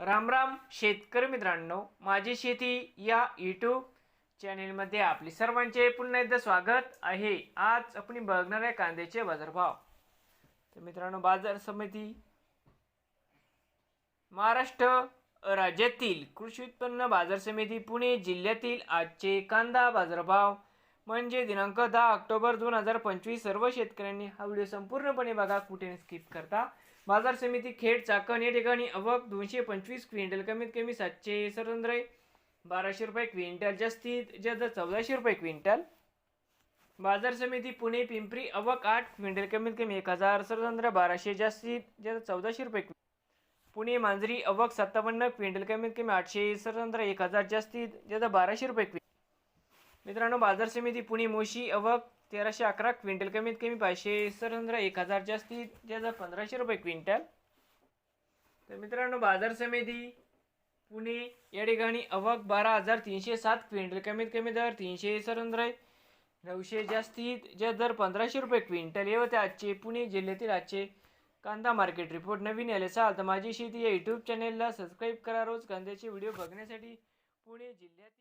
रामराम शेतकरी मित्रांनो माझी शेती या यूट्यूब चॅनेलमध्ये आपले सर्वांचे पुन्हा एकदा स्वागत आहे. आज आपण बघणार आहे कांद्याचे बाजारभाव. तर मित्रांनो बाजार समिती महाराष्ट्र राज्यातील कृषी उत्पन्न बाजार समिती पुणे जिल्ह्यातील आजचे कांदा बाजारभाव म्हणजे दिनांक दहा ऑक्टोबर दोन हजार पंचवीस सर्व शेतकऱ्यांनी हा व्हिडिओ संपूर्णपणे बघा कुठे स्किप करता. बाजार समिती खेड चाकण या ठिकाणी अवक दोनशे पंचवीस क्विंटल कमीत कमी सातशे सरंद्रे बाराशे रुपये क्विंटल जास्तीत जास्त चौदाशे रुपये क्विंटल. बाजार समिती पुणे पिंपरी अवक आठ क्विंटल कमीत कमी एक हजार सरंद्र बाराशे जास्तीत जास्त चौदाशे रुपये क्विंटल. पुणे मांजरी अवक सत्तावन्न क्विंटल कमीत कमी आठशे सरंद्र एक हजार जास्तीत जास्त बाराशे रुपये क्विंटल. मित्रांनो बाजार समिती पुणे मोशी अवक तेराशे अकरा क्विंटल कमीत कमी पाचशे सरंद्र एक हजार जास्तीत त्याचा पंधराशे रुपये क्विंटल. तर मित्रांनो बाजार समिती पुणे या ठिकाणी अवक बारा हजार तीनशे सात क्विंटल कमीत कमी दर तीनशे सरंद्र नऊशे जास्तीत जे दर पंधराशे रुपये क्विंटल. हे होते आजचे पुणे जिल्ह्यातील आजचे कांदा मार्केट रिपोर्ट. नवीन आले असाल तर माझी शेती या यूट्यूब चॅनेलला सबस्क्राईब करा. रोज कांद्याचे व्हिडिओ बघण्यासाठी पुणे जिल्ह्यातील